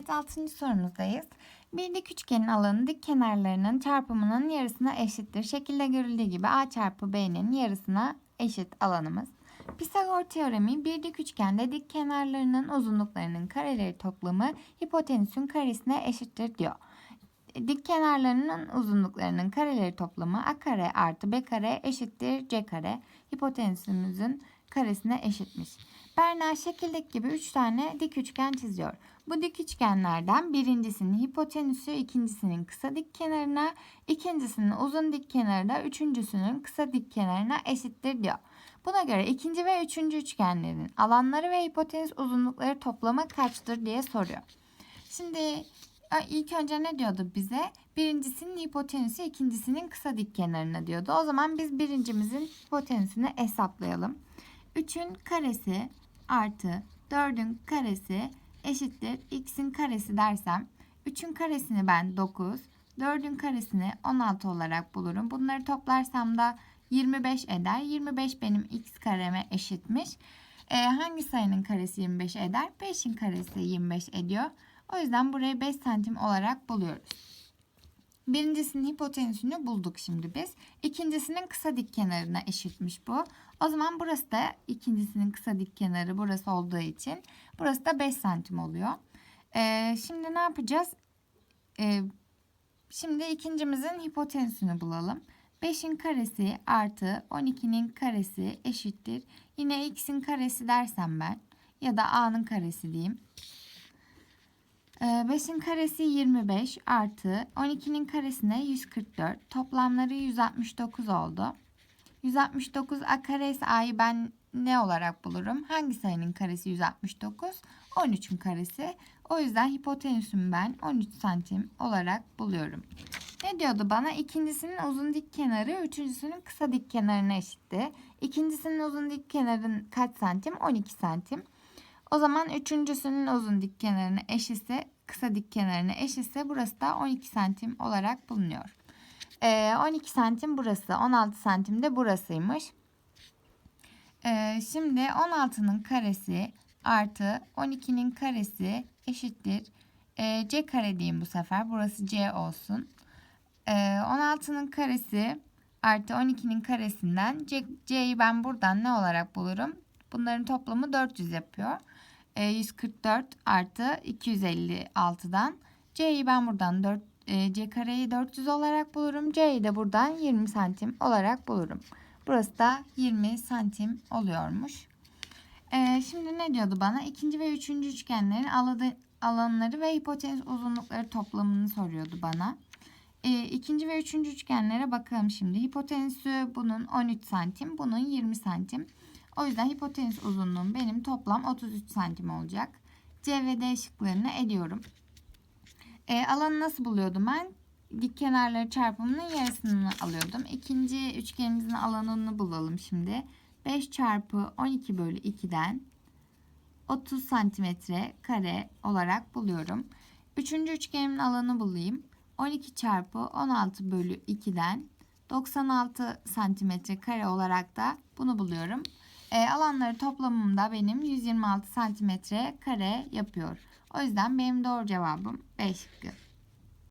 Evet 6. sorumuzdayız. Bir dik üçgenin alanı dik kenarlarının çarpımının yarısına eşittir. Şekilde görüldüğü gibi A çarpı B'nin yarısına eşit alanımız. Pisagor teoremi bir dik üçgende dik kenarlarının uzunluklarının kareleri toplamı hipotenüsün karesine eşittir diyor. Dik kenarlarının uzunluklarının kareleri toplamı a kare artı b kare eşittir c kare. Hipotenüsümüzün karesine eşitmiş. Berna şekildeki gibi 3 tane dik üçgen çiziyor. Bu dik üçgenlerden birincisinin hipotenüsü ikincisinin kısa dik kenarına, ikincisinin uzun dik kenarı da üçüncüsünün kısa dik kenarına eşittir diyor. Buna göre ikinci ve üçüncü üçgenlerin alanları ve hipotenüs uzunlukları toplamı kaçtır diye soruyor. Şimdi ilk önce ne diyordu bize? Birincisinin hipotenüsü ikincisinin kısa dik kenarına diyordu. O zaman biz birincimizin hipotenüsünü hesaplayalım. 3'ün karesi artı 4'ün karesi eşittir x'in karesi dersem 3'ün karesini ben 9, 4'ün karesini 16 olarak bulurum. Bunları toplarsam da 25 eder. 25 benim x kareme eşitmiş. Ee, hangi sayının karesi 25 eder? 5'in karesi 25 ediyor. O yüzden burayı 5 santim olarak buluyoruz. Birincisinin hipotenüsünü bulduk şimdi biz. İkincisinin kısa dik kenarına eşitmiş bu. O zaman burası da ikincisinin kısa dik kenarı burası olduğu için burası da 5 santim oluyor. Ee, şimdi ne yapacağız? Ee, şimdi ikincimizin hipotenüsünü bulalım. 5'in karesi artı 12'nin karesi eşittir. Yine x'in karesi dersem ben ya da a'nın karesi diyeyim. 5'in Ee, karesi 25 artı 12'nin karesine 144. Toplamları 169 oldu. 169 a kare ise a'yı ben ne olarak bulurum? Hangi sayının karesi 169? 13'ün karesi. O yüzden hipotenüsümü ben 13 santim olarak buluyorum. Ne diyordu bana? İkincisinin uzun dik kenarı üçüncüsünün kısa dik kenarına eşitti. İkincisinin uzun dik kenarın kaç santim? 12 santim. O zaman üçüncüsünün uzun dik kenarına eşitse kısa dik kenarına eşitse burası da 12 santim olarak bulunuyor. Ee, 12 santim burası 16 santim de burasıymış. Ee, şimdi 16'nın karesi artı 12'nin karesi eşittir. Ee, C kare diyeyim bu sefer. Burası C olsun. Ee, 16'nın karesi artı 12'nin karesinden C'yi ben buradan ne olarak bulurum? Bunların toplamı 400 yapıyor. 144 artı 256'dan C'yi ben buradan 4 e, C kareyi 400 olarak bulurum. C'yi de buradan 20 santim olarak bulurum. Burası da 20 santim oluyormuş. E, şimdi ne diyordu bana? İkinci ve üçüncü üçgenlerin alanı, alanları ve hipotenüs uzunlukları toplamını soruyordu bana. E, ikinci ve üçüncü üçgenlere bakalım şimdi. Hipotenüsü bunun 13 santim, bunun 20 santim. O yüzden hipotenüs uzunluğum benim toplam 33 santim olacak. C ve D şıklarını ediyorum. E, alanı nasıl buluyordum ben? Dik kenarları çarpımının yarısını alıyordum. İkinci üçgenimizin alanını bulalım şimdi. 5 çarpı 12 bölü 2'den 30 santimetre kare olarak buluyorum. Üçüncü üçgenimin alanı bulayım. 12 çarpı 16 bölü 2'den 96 santimetre kare olarak da bunu buluyorum. E, alanları toplamımda benim 126 santimetre kare yapıyor. O yüzden benim doğru cevabım B şıkkı.